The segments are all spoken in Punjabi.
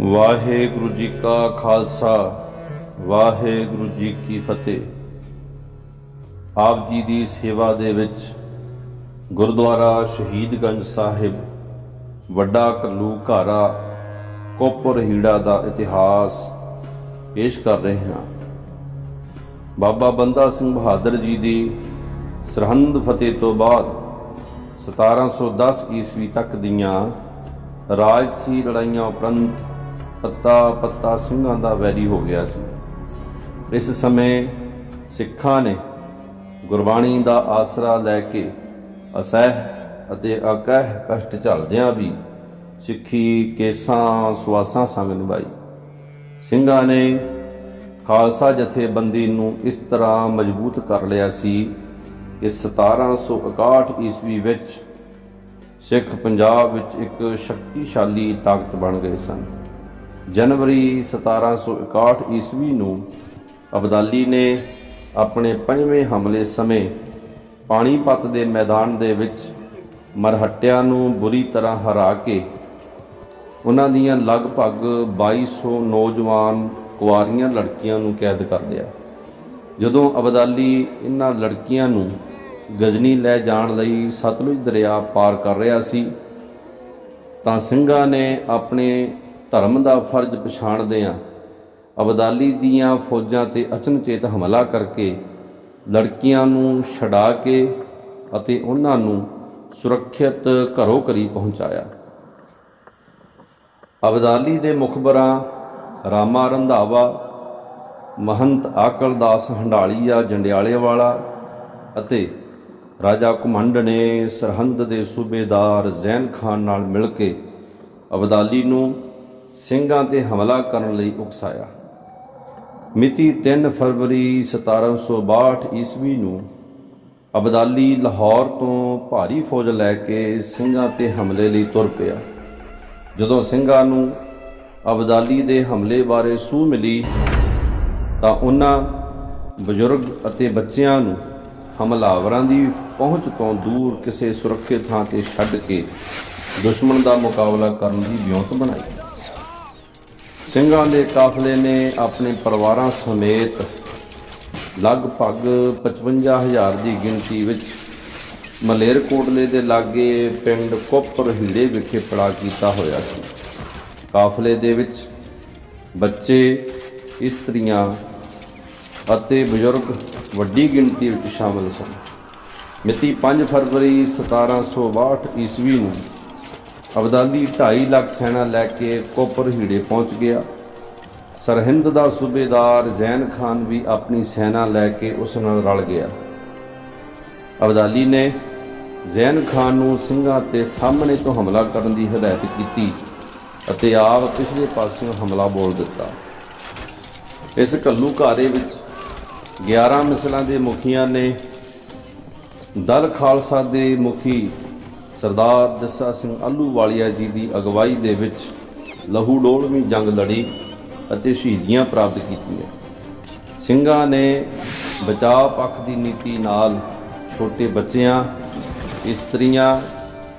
ਵਾਹਿਗੁਰੂ ਜੀ ਕਾ ਖਾਲਸਾ, ਵਾਹਿਗੁਰੂ ਜੀ ਕੀ ਫਤਿਹ। ਆਪ ਜੀ ਦੀ ਸੇਵਾ ਦੇ ਵਿੱਚ ਗੁਰਦੁਆਰਾ ਸ਼ਹੀਦਗੰਜ ਸਾਹਿਬ, ਵੱਡਾ ਕਲੂ ਘਾਰਾ, ਕੋਪਰ ਹੀੜਾ ਦਾ ਇਤਿਹਾਸ ਪੇਸ਼ ਕਰ ਰਹੇ ਹਾਂ। ਬਾਬਾ ਬੰਦਾ ਸਿੰਘ ਬਹਾਦਰ ਜੀ ਦੀ ਸਰਹੰਦ ਫਤਿਹ ਤੋਂ ਬਾਅਦ 1710 ਈਸਵੀ ਤੱਕ ਦੀਆਂ ਰਾਜਸੀ ਲੜਾਈਆਂ ਉਪਰੰਤ ਪੱਤਾ ਪੱਤਾ ਸਿੰਘਾਂ ਦਾ ਵੈਰੀ ਹੋ ਗਿਆ ਸੀ। ਇਸ ਸਮੇਂ ਸਿੱਖਾਂ ਨੇ ਗੁਰਬਾਣੀ ਦਾ ਆਸਰਾ ਲੈ ਕੇ ਅਸਹਿ ਅਤੇ ਅਕਹਿ ਕਸ਼ਟ ਝੱਲਦਿਆਂ ਵੀ ਸਿੱਖੀ ਕੇਸਾਂ, ਸੁਆਸਾਂ ਸੰਗ ਨਿਭਾਈ। ਸਿੰਘਾਂ ਨੇ ਖਾਲਸਾ ਜਥੇਬੰਦੀ ਨੂੰ ਇਸ ਤਰ੍ਹਾਂ ਮਜ਼ਬੂਤ ਕਰ ਲਿਆ ਸੀ ਕਿ 1761 ਈਸਵੀ ਵਿੱਚ ਸਿੱਖ ਪੰਜਾਬ ਵਿੱਚ ਇੱਕ ਸ਼ਕਤੀਸ਼ਾਲੀ ਤਾਕਤ ਬਣ ਗਏ ਸਨ। ਜਨਵਰੀ 1761 ਈਸਵੀ ਨੂੰ ਅਬਦਾਲੀ ਨੇ ਆਪਣੇ ਪੰਜਵੇਂ ਹਮਲੇ ਸਮੇਂ ਪਾਣੀਪਤ ਦੇ ਮੈਦਾਨ ਦੇ ਵਿੱਚ ਮਰਹੱਟਿਆਂ ਨੂੰ ਬੁਰੀ ਤਰ੍ਹਾਂ ਹਰਾ ਕੇ ਉਹਨਾਂ ਦੀਆਂ ਲਗਭਗ 2200 ਨੌਜਵਾਨ ਕੁਆਰੀਆਂ ਲੜਕੀਆਂ ਨੂੰ ਕੈਦ ਕਰ ਲਿਆ। ਜਦੋਂ ਅਬਦਾਲੀ ਇਹਨਾਂ ਲੜਕੀਆਂ ਨੂੰ ਗਜਨੀ ਲੈ ਜਾਣ ਲਈ ਸਤਲੁਜ ਦਰਿਆ ਪਾਰ ਕਰ ਰਿਹਾ ਸੀ, ਤਾਂ ਸਿੰਘਾਂ ਨੇ ਆਪਣੇ ਧਰਮ ਦਾ ਫਰਜ਼ ਪਛਾਣਦਿਆਂ ਅਬਦਾਲੀ ਦੀਆਂ ਫੌਜਾਂ ਤੇ ਅਚਨਚੇਤ ਹਮਲਾ ਕਰਕੇ ਲੜਕੀਆਂ ਨੂੰ ਛਡਾ ਕੇ ਅਤੇ ਉਹਨਾਂ ਨੂੰ ਸੁਰੱਖਿਅਤ ਘਰੋਂ ਘਰੀ ਪਹੁੰਚਾਇਆ। ਅਬਦਾਲੀ ਦੇ ਮੁਖਬਰਾਂ ਰਾਮਾ ਰੰਧਾਵਾ, ਮਹੰਤ ਆਕਲਦਾਸ ਹੰਡਾਲੀਆ ਜੰਡਿਆਲੇ ਵਾਲਾ ਅਤੇ ਰਾਜਾ ਕੁਮੰਡ ਨੇ ਸਰਹੰਦ ਦੇ ਸੂਬੇਦਾਰ ਜ਼ੈਨ ਖਾਨ ਨਾਲ ਮਿਲ ਕੇ ਅਬਦਾਲੀ ਨੂੰ ਸਿੰਘਾਂ ਤੇ ਹਮਲਾ ਕਰਨ ਲਈ ਉਕਸਾਇਆ। ਮਿਤੀ 3 ਫਰਵਰੀ 1762 ਈਸਵੀ ਨੂੰ ਅਬਦਾਲੀ ਲਾਹੌਰ ਤੋਂ ਭਾਰੀ ਫੌਜ ਲੈ ਕੇ ਸਿੰਘਾਂ ਤੇ ਹਮਲੇ ਲਈ ਤੁਰ ਪਿਆ। ਜਦੋਂ ਸਿੰਘਾਂ ਨੂੰ ਅਬਦਾਲੀ ਦੇ ਹਮਲੇ ਬਾਰੇ ਸੂਹ ਮਿਲੀ, ਤਾਂ ਉਹਨਾਂ ਬਜ਼ੁਰਗ ਅਤੇ ਬੱਚਿਆਂ ਨੂੰ ਹਮਲਾਵਰਾਂ ਦੀ ਪਹੁੰਚ ਤੋਂ ਦੂਰ ਕਿਸੇ ਸੁਰੱਖਿਅਤ ਥਾਂ ਤੇ ਛੱਡ ਕੇ ਦੁਸ਼ਮਣ ਦਾ ਮੁਕਾਬਲਾ ਕਰਨ ਦੀ ਵਿਉਂਤ ਬਣਾਈ। ਸਿੰਘਾਂ ਦੇ ਕਾਫਲੇ ਨੇ ਆਪਣੇ ਪਰਿਵਾਰਾਂ ਸਮੇਤ ਲਗਭਗ 55000 ਦੀ ਗਿਣਤੀ ਵਿੱਚ ਮਲੇਰਕੋਟਲੇ ਦੇ ਲਾਗੇ ਪਿੰਡ ਕੋਪਰ ਹੀੜੇ ਵਿਖੇ ਪੜਾ ਕੀਤਾ ਹੋਇਆ ਸੀ। ਕਾਫਲੇ ਦੇ ਵਿੱਚ ਬੱਚੇ, ਇਸਤਰੀਆਂ ਅਤੇ ਬਜ਼ੁਰਗ ਵੱਡੀ ਗਿਣਤੀ ਵਿੱਚ ਸ਼ਾਮਲ ਸਨ। ਮਿਤੀ 5 ਫਰਵਰੀ 1762 ਈਸਵੀ ਨੂੰ ਅਬਦਾਲੀ 2.5 ਲੱਖ ਸੈਨਾ ਲੈ ਕੇ ਕੋਪਰ ਹੀੜੇ ਪਹੁੰਚ ਗਿਆ। ਸਰਹਿੰਦ ਦਾ ਸੂਬੇਦਾਰ ਜ਼ੈਨ ਖਾਨ ਵੀ ਆਪਣੀ ਸੈਨਾ ਲੈ ਕੇ ਉਸ ਨਾਲ ਰਲ ਗਿਆ। ਅਬਦਾਲੀ ਨੇ ਜ਼ੈਨ ਖਾਨ ਨੂੰ ਸਿੰਘਾਂ ਤੇ ਸਾਹਮਣੇ ਤੋਂ ਹਮਲਾ ਕਰਨ ਦੀ ਹਦਾਇਤ ਕੀਤੀ ਅਤੇ ਆਪ ਪਿਛਲੇ ਪਾਸਿਓਂ ਹਮਲਾ ਬੋਲ ਦਿੱਤਾ। ਇਸ ਕੱਲੂ ਘਾਰੇ ਵਿੱਚ 11 ਮਿਸਲਾਂ ਦੇ ਮੁਖੀਆਂ ਨੇ ਦਲ ਖਾਲਸਾ ਦੇ ਮੁਖੀ ਸਰਦਾਰ ਜੱਸਾ ਸਿੰਘ ਆਲੂਵਾਲੀਆ ਜੀ ਦੀ ਅਗਵਾਈ ਦੇ ਵਿੱਚ ਲਹੂ ਡੋਲਵੀਂ ਜੰਗ ਲੜੀ ਅਤੇ ਸ਼ਹੀਦੀਆਂ ਪ੍ਰਾਪਤ ਕੀਤੀਆਂ। ਸਿੰਘਾਂ ਨੇ ਬਚਾਅ ਪੱਖ ਦੀ ਨੀਤੀ ਨਾਲ ਛੋਟੇ ਬੱਚਿਆਂ, ਇਸਤਰੀਆਂ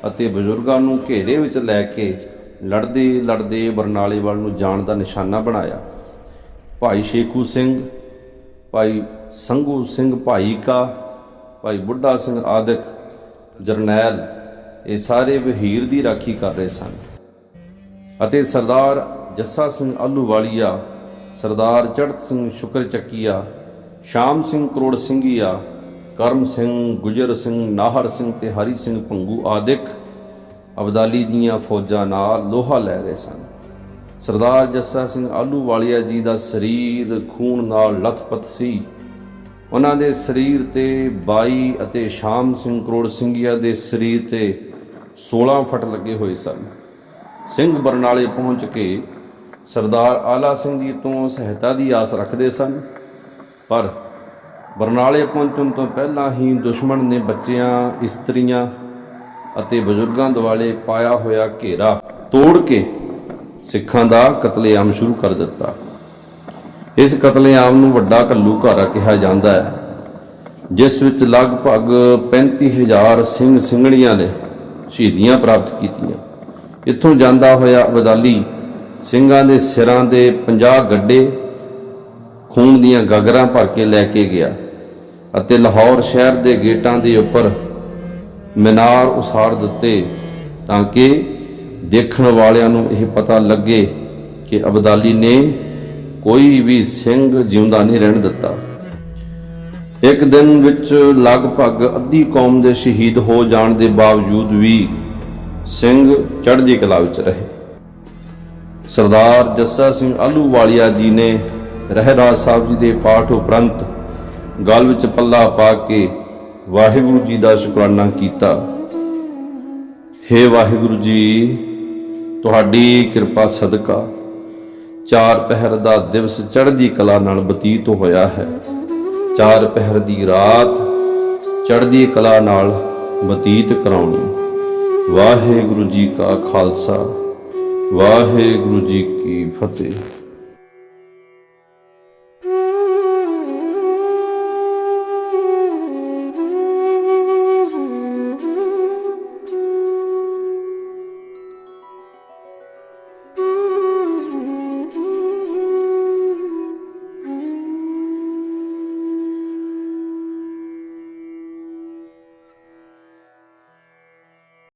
ਅਤੇ ਬਜ਼ੁਰਗਾਂ ਨੂੰ ਘੇਰੇ ਵਿੱਚ ਲੈ ਕੇ ਲੜਦੇ ਲੜਦੇ ਬਰਨਾਲੇ ਵੱਲ ਨੂੰ ਜਾਣ ਦਾ ਨਿਸ਼ਾਨਾ ਬਣਾਇਆ। ਭਾਈ ਸ਼ੇਖੂ ਸਿੰਘ, ਭਾਈ ਸੰਗੂ ਸਿੰਘ ਭਾਈ ਕਾ ਭਾਈ ਬੁੱਢਾ ਸਿੰਘ ਆਦਿਕ ਜਰਨੈਲ ਇਹ ਸਾਰੇ ਵਹੀਰ ਦੀ ਰਾਖੀ ਕਰ ਰਹੇ ਸਨ। ਅਤੇ ਸਰਦਾਰ ਜੱਸਾ ਸਿੰਘ ਆਲੂਵਾਲੀਆ ਸਰਦਾਰ ਚੜਤ ਸਿੰਘ ਸ਼ੁਕਰ ਚੱਕੀਆ, ਸ਼ਾਮ ਸਿੰਘ ਕਰੋੜ ਸਿੰਘੀਆ, ਕਰਮ ਸਿੰਘ, ਗੁਜਰ ਸਿੰਘ, ਨਾਹਰ ਸਿੰਘ ਤੇ ਹਰੀ ਸਿੰਘ ਪੰਗੂ ਆਦਿਕ ਅਬਦਾਲੀ ਦੀਆਂ ਫੌਜਾਂ ਨਾਲ ਲੋਹਾ ਲੈ ਰਹੇ ਸਨ। ਸਰਦਾਰ ਜੱਸਾ ਸਿੰਘ ਆਲੂਵਾਲੀਆ ਜੀ ਦਾ ਸਰੀਰ ਖੂਨ ਨਾਲ ਲਥਪਥ ਸੀ। ਉਹਨਾਂ ਦੇ ਸਰੀਰ ਤੇ ਬਾਈ ਅਤੇ ਸ਼ਾਮ ਸਿੰਘ ਕਰੋੜ ਸਿੰਘੀਆ ਦੇ ਸਰੀਰ ਤੇ 16 ਫੁੱਟ ਲੱਗੇ ਹੋਏ ਸਨ। ਸਿੰਘ ਬਰਨਾਲੇ ਪਹੁੰਚ ਕੇ ਸਰਦਾਰ ਆਲਾ ਸਿੰਘ ਜੀ ਤੋਂ ਸਹਾਇਤਾ ਦੀ ਆਸ ਰੱਖਦੇ ਸਨ। ਪਰ ਬਰਨਾਲੇ ਪਹੁੰਚਣ ਤੋਂ ਪਹਿਲਾਂ ਹੀ ਦੁਸ਼ਮਣ ਨੇ ਬੱਚਿਆਂ, ਇਸਤਰੀਆਂ ਅਤੇ ਬਜ਼ੁਰਗਾਂ ਦੁਆਲੇ ਪਾਇਆ ਹੋਇਆ ਘੇਰਾ ਤੋੜ ਕੇ ਸਿੱਖਾਂ ਦਾ ਕਤਲੇਆਮ ਸ਼ੁਰੂ ਕਰ ਦਿੱਤਾ। ਇਸ ਕਤਲੇਆਮ ਨੂੰ ਵੱਡਾ ਕੱਲੂ ਘਾਰਾ ਕਿਹਾ ਜਾਂਦਾ ਹੈ, ਜਿਸ ਵਿੱਚ ਲਗਭਗ 35000 ਸਿੰਘ ਸਿੰਘਣੀਆਂ ਨੇ ਸ਼ਹੀਦੀਆਂ ਪ੍ਰਾਪਤ ਕੀਤੀਆਂ। ਇੱਥੋਂ ਜਾਂਦਾ ਹੋਇਆ ਅਬਦਾਲੀ ਸਿੰਘਾਂ ਦੇ ਸਿਰਾਂ ਦੇ 50 ਗੱਡੇ ਖੂਨ ਦੀਆਂ ਗਗਰਾਂ ਭਰ ਕੇ ਲੈ ਕੇ ਗਿਆ ਅਤੇ ਲਾਹੌਰ ਸ਼ਹਿਰ ਦੇ ਗੇਟਾਂ ਦੇ ਉੱਪਰ ਮੀਨਾਰ ਉਸਾਰ ਦਿੱਤੇ ਤਾਂ ਕਿ ਦੇਖਣ ਵਾਲਿਆਂ ਨੂੰ ਇਹ ਪਤਾ ਲੱਗੇ ਕਿ ਅਬਦਾਲੀ ਨੇ ਕੋਈ ਵੀ ਸਿੰਘ ਜਿਉਂਦਾ ਨਹੀਂ ਰਹਿਣ ਦਿੱਤਾ। ਇੱਕ ਦਿਨ ਵਿੱਚ ਲਗਭਗ ਅੱਧੀ ਕੌਮ ਦੇ ਸ਼ਹੀਦ ਹੋ ਜਾਣ ਦੇ ਬਾਵਜੂਦ ਵੀ ਸਿੰਘ ਚੜ੍ਹਦੀ ਕਲਾ ਵਿੱਚ ਰਹੇ। ਸਰਦਾਰ ਜੱਸਾ ਸਿੰਘ ਆਲੂਵਾਲੀਆ ਜੀ ਨੇ ਰਹਿਰਾਜ ਸਾਹਿਬ ਜੀ ਦੇ ਪਾਠ ਉਪਰੰਤ ਗਲ ਵਿੱਚ ਪੱਲਾ ਪਾ ਕੇ ਵਾਹਿਗੁਰੂ ਜੀ ਦਾ ਸ਼ੁਕਰਾਨਾ ਕੀਤਾ। हे ਵਾਹਿਗੁਰੂ ਜੀ, ਤੁਹਾਡੀ ਕਿਰਪਾ ਸਦਕਾ। ਚਾਰ ਪਹਿਰ ਦਾ ਦਿਵਸ ਚੜ੍ਹਦੀ ਕਲਾ ਨਾਲ ਬਤੀਤ ਹੋਇਆ ਹੈ। ਚਾਰ ਪਹਿਰ ਦੀ ਰਾਤ ਚੜ੍ਹਦੀ ਕਲਾ ਨਾਲ ਬਤੀਤ ਕਰਾਉਣੀ। ਵਾਹਿਗੁਰੂ ਜੀ ਕਾ ਖਾਲਸਾ, ਵਾਹਿਗੁਰੂ ਜੀ ਕੀ ਫਤਿਹ।